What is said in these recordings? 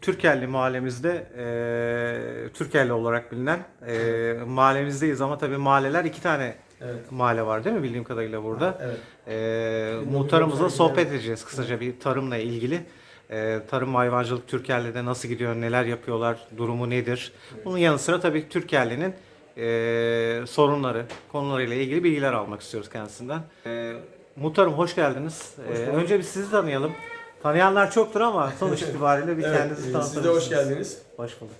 Türkelli mahallemizde e, Türkelli olarak bilinen e, mahallemizdeyiz ama tabii mahalleler iki tane Evet. mahalle var değil mi bildiğim kadarıyla burada. Evet. E, muhtarımızla sohbet edeceğiz kısaca bir tarımla ilgili. E, tarım hayvancılık Türkelli'de nasıl gidiyor, neler yapıyorlar, durumu nedir? Bunun yanı sıra tabii Türkelli'nin e, sorunları, konularıyla ilgili bilgiler almak istiyoruz kendisinden. E, muhtarım hoş geldiniz. E, önce bir sizi tanıyalım. Tanıyanlar çoktur ama sonuç itibariyle bir Evet, kendinizi e, tanıtır siz de hoş geldiniz. Hoş bulduk.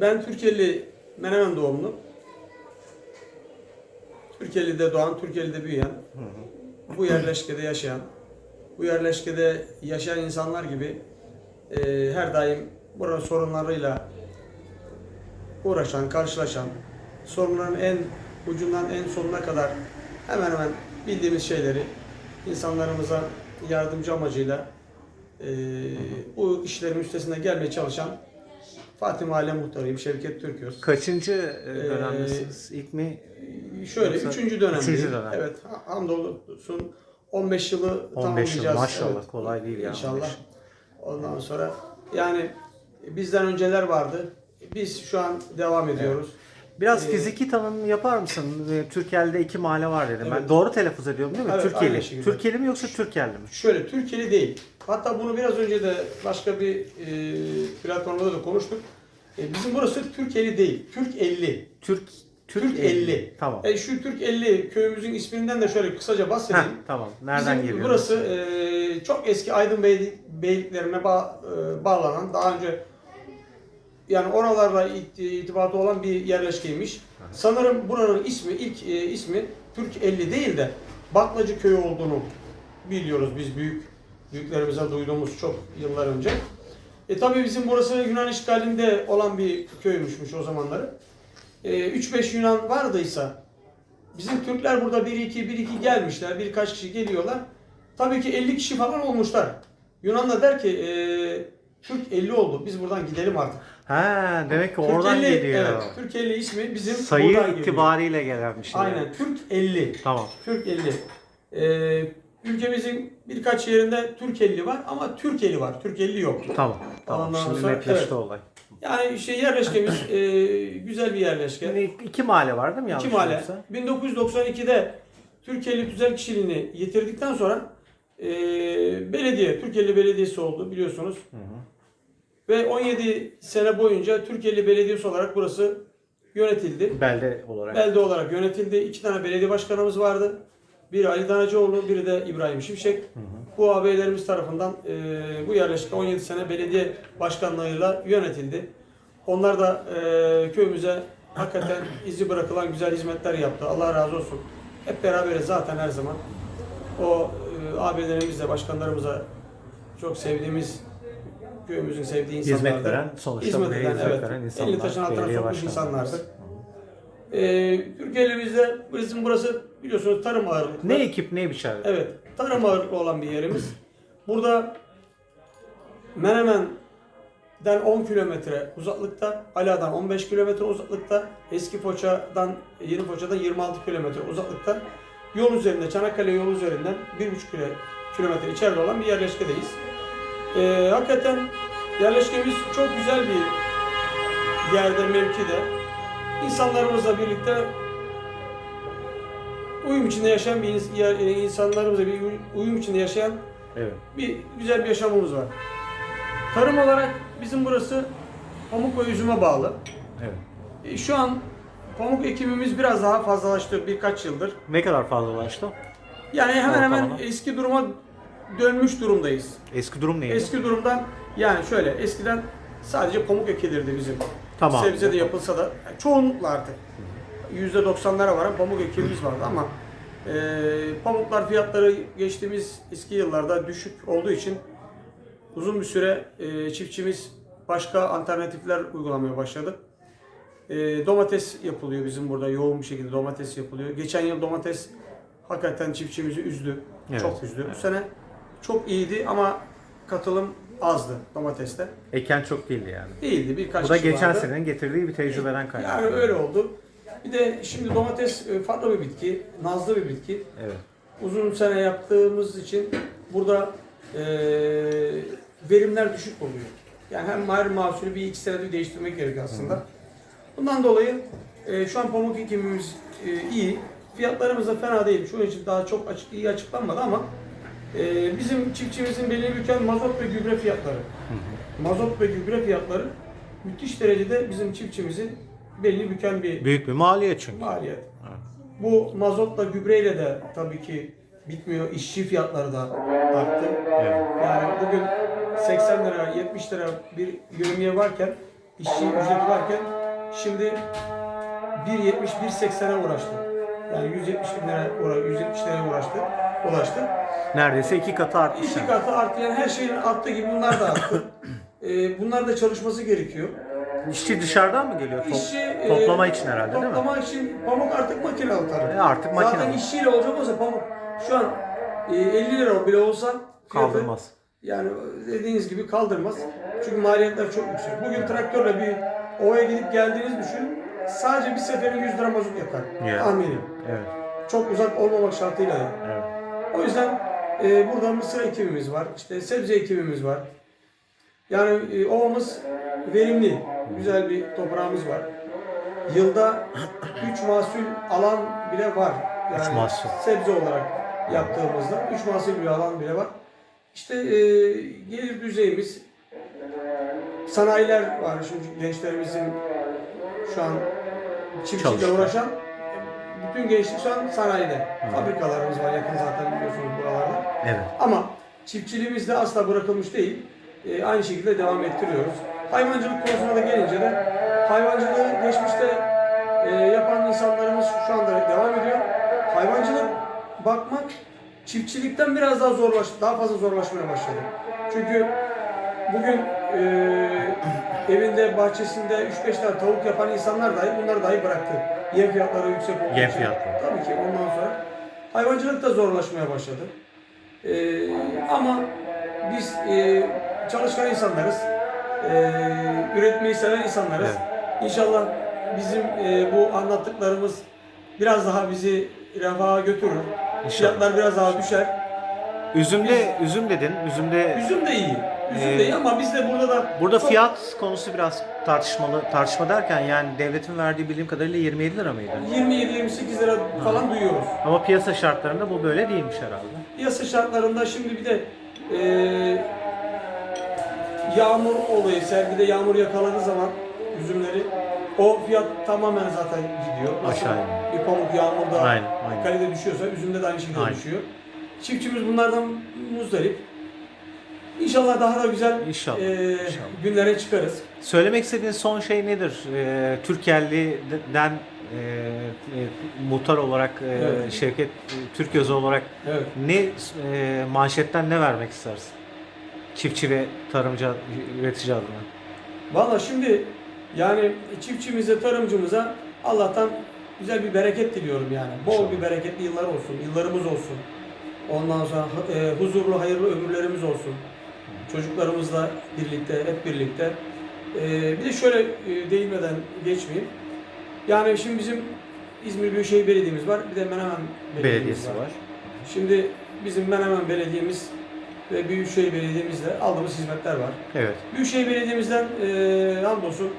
Ben Türkiye'li Menemen doğumlu. Türkiye'de doğan, Türkiye'de büyüyen, bu yerleşkede yaşayan, bu yerleşkede yaşayan insanlar gibi e, her daim buranın sorunlarıyla uğraşan, karşılaşan, sorunların en ucundan en sonuna kadar hemen hemen bildiğimiz şeyleri insanlarımıza yardımcı amacıyla e, bu işlerin üstesinden gelmeye çalışan Fatih Mahalle Muhtarıyım Şevket Türköz. Kaçıncı e, dönemdesiniz? İlk mi? Şöyle Yoksa- üçüncü dönemdeyim. Üçüncü dönem. Evet ha- hamdolsun 15 yılı 15 yıl tamamlayacağız. maşallah Evet. kolay değil ya. İnşallah. 15. Ondan sonra yani bizden önceler vardı. Biz şu an devam ediyoruz. Biraz Ee, fiziki tanım yapar mısın? E, Türkiye'de iki mahalle var dedim. Ben Evet. doğru telaffuz ediyorum değil mi? Evet, Türkiye'li. şekilde. Türkiye'li mi yoksa Türkelli mi? Şöyle Türkiye'li değil. Hatta bunu biraz önce de başka bir e, platformda da konuştuk. E, bizim burası Türkiye'li değil. Türk 50. Türk Türk 50. Tamam. E, şu Türk 50 köyümüzün isminden de şöyle kısaca Heh, bahsedeyim. tamam. Nereden Bizim geliyor? Burası e, çok eski Aydın Bey, beyliklerine bağ- e, bağlanan, daha önce yani oralarla it- itibatı olan bir yerleşkeymiş. Sanırım buranın ismi, ilk e, ismi Türk 50 değil de Baklacı Köyü olduğunu biliyoruz biz büyük büyüklerimize duyduğumuz çok yıllar önce. E tabi bizim burası Yunan işgalinde olan bir köymüşmüş o zamanları. E, 3-5 Yunan vardıysa Bizim Türkler burada 1-2 1-2 gelmişler. Birkaç kişi geliyorlar. Tabii ki 50 kişi falan olmuşlar. Yunan da der ki e, Türk 50 oldu. Biz buradan gidelim artık. Ha, demek ki Türk oradan 50, geliyor. Evet. Türk 50 ismi bizim Sayı buradan geliyor. itibariyle gelen bir şey. Aynen. Türk 50. Tamam. Türk 50. E, ülkemizin birkaç yerinde Türk 50 var ama Türk 50 var. Türk 50 yok. Tamam. Tamam. Ondan Şimdi sonra- netleşti evet. olay. Yani şey yerleşkemiz e, güzel bir yerleşke. Şimdi iki mahalle var değil mi? İki mahalle. bilmiyorsam? 1992'de Türkiye'li tüzel kişiliğini yitirdikten sonra e, belediye, Türkiye'li Belediyesi oldu biliyorsunuz. Ve 17 sene boyunca Türkiye'li Belediyesi olarak burası yönetildi. Belde olarak. Belde olarak yönetildi. İki tane belediye başkanımız vardı. Biri Ali Danacıoğlu, biri de İbrahim Şimşek. Bu ağabeylerimiz tarafından e, bu yerleşke 17 sene belediye başkanlığıyla yönetildi. Onlar da e, köyümüze hakikaten izi bırakılan güzel hizmetler yaptı. Allah razı olsun. Hep beraberiz zaten her zaman. O e, ağabeylerimizle, başkanlarımıza çok sevdiğimiz köyümüzün sevdiği insanlardı. Hizmet veren, sonuçta Hizmet buraya eden, hizmet evet. veren insanlar. Elini taşın altına sokmuş insanlardı. Ee, Türkiye'limizde bizim burası biliyorsunuz tarım ağırlıklı. Ne ekip ne biçer? Evet, tarım ağırlıklı olan bir yerimiz. Burada Menemen'den 10 kilometre uzaklıkta, Ala'dan 15 kilometre uzaklıkta, Eski Foça'dan, Yeni Foça'dan 26 kilometre uzaklıkta. Yol üzerinde, Çanakkale yolu üzerinden 1,5 kilo- kilometre içeride olan bir yerleşkedeyiz. Ee, hakikaten yerleşkemiz çok güzel bir yerde, mevkide. İnsanlarımızla birlikte uyum içinde yaşayan bir e, insanlarımızla bir uy- uyum içinde yaşayan Evet. bir güzel bir yaşamımız var. Tarım olarak bizim burası pamuk ve üzüme bağlı. Evet. E, Şu an pamuk ekimimiz biraz daha fazlalaştı birkaç yıldır. Ne kadar fazlalaştı? Yani hemen hemen Ortalama. eski duruma dönmüş durumdayız. Eski durum neydi? Eski durumdan yani şöyle eskiden sadece pamuk ekilirdi bizim. Tamam. Sebze de yapılsa da yani çoğunlukla artık %90'lara varan pamuk ekimimiz vardı ama e, pamuklar fiyatları geçtiğimiz eski yıllarda düşük olduğu için uzun bir süre e, çiftçimiz başka alternatifler uygulamaya başladı. E, domates yapılıyor bizim burada yoğun bir şekilde domates yapılıyor. Geçen yıl domates hakikaten çiftçimizi üzdü. Evet. Çok üzdü. Bu sene çok iyiydi ama katılım azdı domateste. Eken çok değildi yani. Değildi birkaç Bu da kişi geçen vardı. senenin getirdiği bir tecrübeden kaynaklı. Yani öyle oldu. Bir de şimdi domates e, farklı bir bitki, nazlı bir bitki. Evet. Uzun sene yaptığımız için burada e, verimler düşük oluyor. Yani hem mahir mahsulü bir iki senede bir değiştirmek gerekiyor aslında. Bundan dolayı e, şu an pamuk ekimimiz e, iyi. Fiyatlarımız da fena değil. Şu an için daha çok açık, iyi açıklanmadı ama e, bizim çiftçimizin belirli büken mazot ve gübre fiyatları. Mazot ve gübre fiyatları müthiş derecede bizim çiftçimizi belli büken bir Büyük bir maliyet çünkü. maliyet. Bu mazotla gübreyle de tabii ki bitmiyor. İşçi fiyatları da arttı. Evet. Yani bugün 80 lira, 70 lira bir yövmiye varken, işçi ücreti varken şimdi 1.70, 1.80'e uğraştı. Yani 170 bin lira, uğra- 170 liraya uğraştı, ulaştı. Neredeyse iki katı artmış. İki yani. katı arttı yani her şeyin arttığı gibi bunlar da arttı. Ee, bunlar da çalışması gerekiyor. İşçi dışarıdan mı geliyor? Top- İşçi, e, toplama için herhalde değil mi? Toplama için pamuk artık makinalı tabii. E, artık Zaten makinalı. işçiyle olacak olsa pamuk şu an e, 50 lira bile olsa fiyatı- Kaldırmaz. Yani dediğiniz gibi kaldırmaz. Çünkü maliyetler çok yüksek. Bugün traktörle bir ovaya gidip geldiğiniz düşünün. Sadece bir seferin 100 lira mazot yakar. Ya. Tahminim. Evet. Çok uzak olmamak şartıyla. evet. O yüzden e, burada mısır ekimimiz var. işte sebze ekimimiz var. Yani e, ovamız verimli. Güzel bir toprağımız var. Yılda 3 mahsul alan bile var. Yani Üç mahsul. Sebze olarak yaptığımızda 3 mahsul bir alan bile var. İşte e, gelir düzeyimiz sanayiler var. Şimdi gençlerimizin şu an çiftçilikle uğraşan bütün gençlik şu an sanayide. Fabrikalarımız var yakın zaten biliyorsunuz buralarda. Evet. Ama çiftçiliğimiz de asla bırakılmış değil. Ee, aynı şekilde devam ettiriyoruz. Hayvancılık konusuna da gelince de hayvancılığı geçmişte e, yapan insanlarımız şu anda devam ediyor. Hayvancılık bakmak çiftçilikten biraz daha zorlaş, daha fazla zorlaşmaya başladı. Çünkü bugün e, evinde bahçesinde 3-5 tane tavuk yapan insanlar dahi bunları dahi bıraktı. Yem fiyatları yüksek olduğu Yem için. fiyatları. Tabii ki ondan sonra hayvancılık da zorlaşmaya başladı. Ee, ama biz e, çalışkan insanlarız. Ee, üretmeyi seven insanlarız. İnşallah bizim e, bu anlattıklarımız biraz daha bizi refaha götürür. Fiyatlar biraz daha düşer. Üzümde, üzüm dedin. Üzümde Üzüm de iyi. Üzüm Ee, de iyi ama biz de burada da burada çok- fiyat konusu biraz tartışmalı. Tartışma derken yani devletin verdiği bildiğim kadarıyla 27 lira mıydı? 27-28 lira falan duyuyoruz. Ama piyasa şartlarında bu böyle değilmiş herhalde. Piyasa şartlarında şimdi bir de eee yağmur olayı, sergide yağmur yakaladığı zaman üzümleri o fiyat tamamen zaten gidiyor. Nasıl Aşağıya. bir pamuk yağmurda Aynen, aynen. kalite düşüyorsa üzümde de aynı şekilde Aynen. düşüyor. Çiftçimiz bunlardan muzdarip. İnşallah daha da güzel İnşallah, eee, inşallah. günlere çıkarız. Söylemek istediğin son şey nedir? Ee, Türkelli'den e, e, muhtar olarak e, Evet. Şevket e, Türköz olarak Evet. ne e, manşetten ne vermek istersin? Çiftçi ve tarımcı üretici adına. Valla şimdi yani çiftçimize, tarımcımıza Allah'tan güzel bir bereket diliyorum yani. Bol İnşallah. bir bereketli yıllar olsun, yıllarımız olsun. Ondan sonra e, huzurlu, hayırlı ömürlerimiz olsun. Çocuklarımızla birlikte, hep birlikte. E, bir de şöyle e, değinmeden geçmeyeyim. Yani şimdi bizim İzmir Büyükşehir Belediye'miz var, bir de Menemen Belediye'miz Belediyesi var. Şimdi bizim Menemen Belediye'miz ve Büyükşehir Belediye'mizle aldığımız hizmetler var. Evet. Büyükşehir Belediye'mizden e, hamdolsun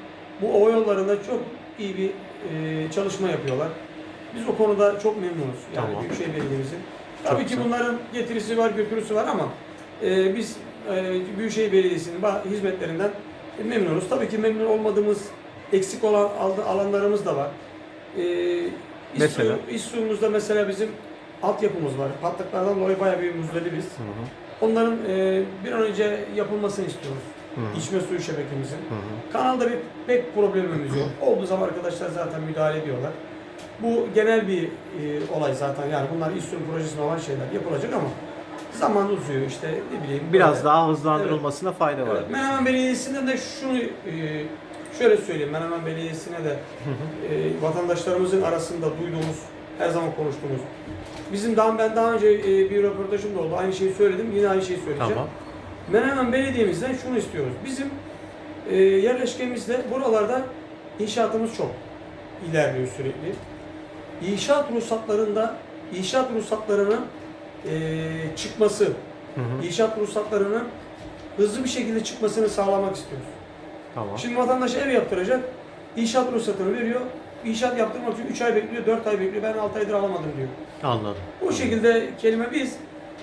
bu ova yollarında çok iyi bir e, çalışma yapıyorlar. Biz o konuda çok memnunuz. Yani Tamam. Büyükşehir Belediye'mizin. Tabii Çok ki güzel. bunların getirisi var, götürüsü var ama e, biz e, Büyükşehir Belediyesi'nin hizmetlerinden memnunuz. Tabii ki memnun olmadığımız, eksik olan alanlarımız da var. E, İş Mesela? suyu- iş suyumuzda mesela bizim altyapımız var. Patlaklardan dolayı bayağı bir muzdaribiz. Hı hı. Onların e, bir an önce yapılmasını istiyoruz. Hı hı. İçme suyu şebekemizin. Hı hı. Kanalda bir pek problemimiz yok. Olduğu zaman arkadaşlar zaten müdahale ediyorlar. Bu genel bir e, olay zaten. Yani bunlar suyu projesinde olan şeyler yapılacak ama zaman uzuyor işte ne bileyim. Biraz böyle. daha hızlandırılmasına fayda var. Evet, Menemen Belediyesi'nden de şunu e, şöyle söyleyeyim. Menemen Belediyesi'ne de e, vatandaşlarımızın arasında duyduğumuz, her zaman konuştuğumuz. Bizim daha ben daha önce e, bir röportajım da oldu. Aynı şeyi söyledim. Yine aynı şeyi söyleyeceğim. Tamam. Menemen Belediye'mizden şunu istiyoruz. Bizim e, yerleşkemizde buralarda inşaatımız çok ilerliyor sürekli. İnşaat ruhsatlarında inşaat ruhsatlarının e, çıkması, Hı hı. inşaat ruhsatlarının hızlı bir şekilde çıkmasını sağlamak istiyoruz. Tamam. Şimdi vatandaş ev yaptıracak, inşaat ruhsatını veriyor. İnşaat yaptırmak için 3 ay bekliyor, 4 ay bekliyor. Ben 6 aydır alamadım diyor. Anladım. Bu şekilde kelime biz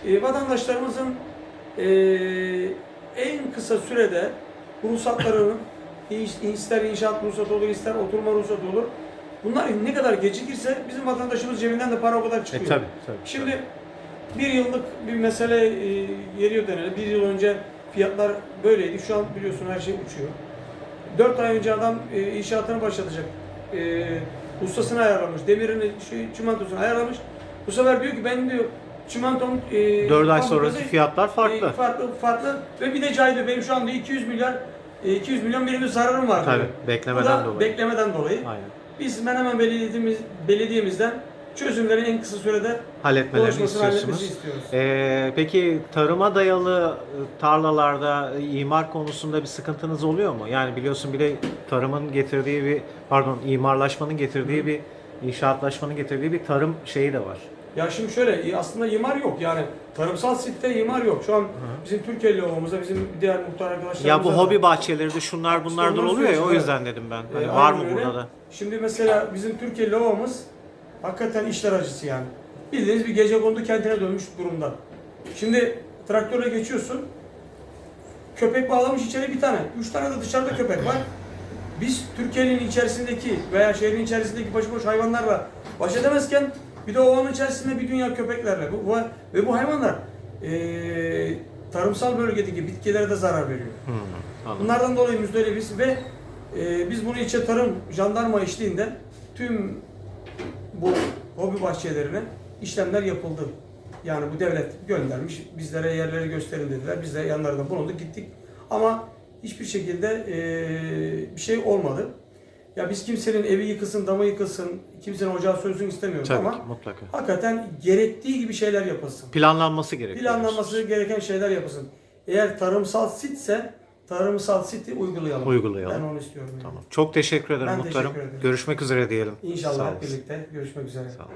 e, vatandaşlarımızın e, en kısa sürede ruhsatlarının ister inşaat ruhsatı olur, ister oturma ruhsatı olur. Bunlar ne kadar gecikirse bizim vatandaşımız cebinden de para o kadar E çıkıyor. tabii tabii. Şimdi bir yıllık bir mesele e, geliyor deneli. Bir yıl önce fiyatlar böyleydi. Şu an biliyorsun her şey uçuyor. 4 ay önce adam e, inşaatını başlatacak. E, ustasını ayarlamış. Demirini, şey, çimentosunu ayarlamış. Bu sefer diyor ki ben diyor çimentom e, 4 ay sonrası fiyatlar farklı. e, farklı, farklı ve bir de caydı. Benim şu anda 200 milyar e, 200 milyon benim bir zararım var. Tabii, beklemeden dolayı. Beklemeden dolayı. Aynen. Biz Menemen Belediyemiz, Belediyemizden çözümleri en kısa sürede Halletmelerini istiyorsunuz. istiyoruz. Ee, peki tarıma dayalı e, tarlalarda e, imar konusunda bir sıkıntınız oluyor mu? Yani biliyorsun bir de tarımın getirdiği bir pardon imarlaşmanın getirdiği bir inşaatlaşmanın getirdiği bir tarım şeyi de var. Ya şimdi şöyle aslında imar yok yani tarımsal sitte imar yok. Şu an bizim Türkiye'li olmamızda bizim diğer muhtar arkadaşlarımız Ya bu da- hobi bahçeleri de şunlar bunlardır onları oluyor ya o yüzden dedim ben. Hani Ee, var aynen mı öyle. burada da? Şimdi mesela bizim Türkiye'li olmamız hakikaten işler acısı yani. Bildiğiniz bir gece kondu kentine dönmüş durumda. Şimdi traktörle geçiyorsun. Köpek bağlamış içeri bir tane. Üç tane de dışarıda köpek var. Biz Türkiye'nin içerisindeki veya şehrin içerisindeki başıboş hayvanlarla baş edemezken bir de ovanın içerisinde bir dünya köpeklerle. Bu, bu- ve bu hayvanlar eee, tarımsal bölgedeki bitkilere de zarar veriyor. Hmm, anladım. Bunlardan dolayı müzdaribiz ve e, biz bunu ilçe tarım jandarma eşliğinde tüm bu hobi bahçelerine işlemler yapıldı. Yani bu devlet göndermiş, bizlere yerleri gösterin dediler. Biz de yanlarında bulunduk, gittik. Ama hiçbir şekilde e, bir şey olmadı. Ya biz kimsenin evi yıkılsın, damı yıkılsın, kimsenin ocağı sönsün istemiyoruz Tabii ama ki mutlaka. hakikaten gerektiği gibi şeyler yapılsın. Planlanması gerekiyor. Planlanması gereken şeyler yapılsın. Eğer tarımsal sitse tarımsal siti uygulayalım. Uygulayalım. Ben onu istiyorum. yani. Tamam. Çok teşekkür ederim Ben muhtarım. teşekkür ederim. Görüşmek üzere diyelim. İnşallah hep birlikte görüşmek üzere. Sağ ol.